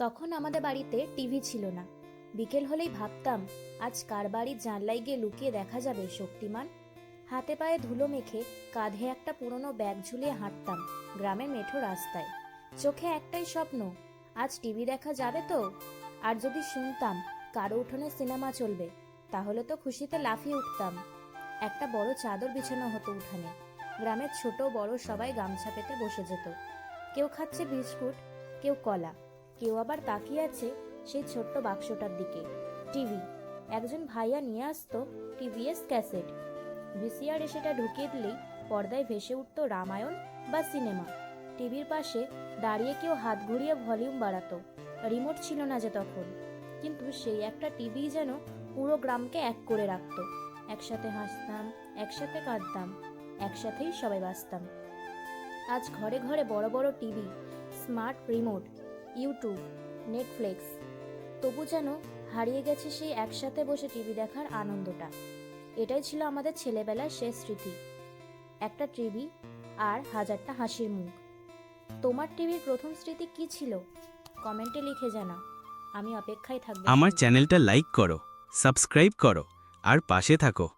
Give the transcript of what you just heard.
তখন আমাদের বাড়িতে টিভি ছিল না। বিকেল হলেই ভাবতাম, আজ কার বাড়ির জানলায় গিয়ে লুকিয়ে দেখা যাবে শক্তিমান? হাতে পায়ে ধুলো মেখে কাঁধে একটা পুরনো ব্যাগ ঝুলিয়ে হাঁটতাম গ্রামের মেঠো রাস্তায়। চোখে একটাই স্বপ্ন, আজ টিভি দেখা যাবে তো? আর যদি শুনতাম কারও উঠোনে সিনেমা চলবে, তাহলে তো খুশিতে লাফিয়ে উঠতাম। একটা বড় চাদর বিছানো হতো উঠানে। গ্রামের ছোট বড় সবাই গামছা পেতে বসে যেত। কেউ খাচ্ছে বিস্কুট, কেউ কলা। কেউ আবার তাকিয়ে আছে সেই ছোট্ট বাক্সটার দিকে। টিভি। একজন ভাইয়া নিয়ে আসতো টিভিএস ক্যাসেট। ভিসিআর সেটা ঢুকিয়ে দিলেই পর্দায় ভেসে উঠতো রামায়ণ বা সিনেমা। টিভির পাশে দাঁড়িয়ে কেউ হাত ঘুরিয়ে ভলিউম বাড়াতো। রিমোট ছিল না যে তখন। কিন্তু সেই একটা টিভি যেন পুরো গ্রামকে এক করে রাখত। একসাথে হাসতাম, একসাথে কাঁদতাম, একসাথেই সবাই বাঁচতাম। আজ ঘরে ঘরে বড় বড় TV, smart remote YouTube Netflix. তবু যেন হারিয়ে গেছে সেই একসাথে বসে টিভি দেখার আনন্দটা। এটাই ছিল আমাদের ছেলেবেলার শেষ স্মৃতি। একটা টিভি আর হাজারটা হাসির মুখ। তোমার টিভির প্রথম স্মৃতি কি ছিল? কমেন্টে লিখে জানা। আমি অপেক্ষায় থাকব আমার চ্যানেলটা লাইক করো সাবস্ক্রাইব করো আর পাশে থাকো।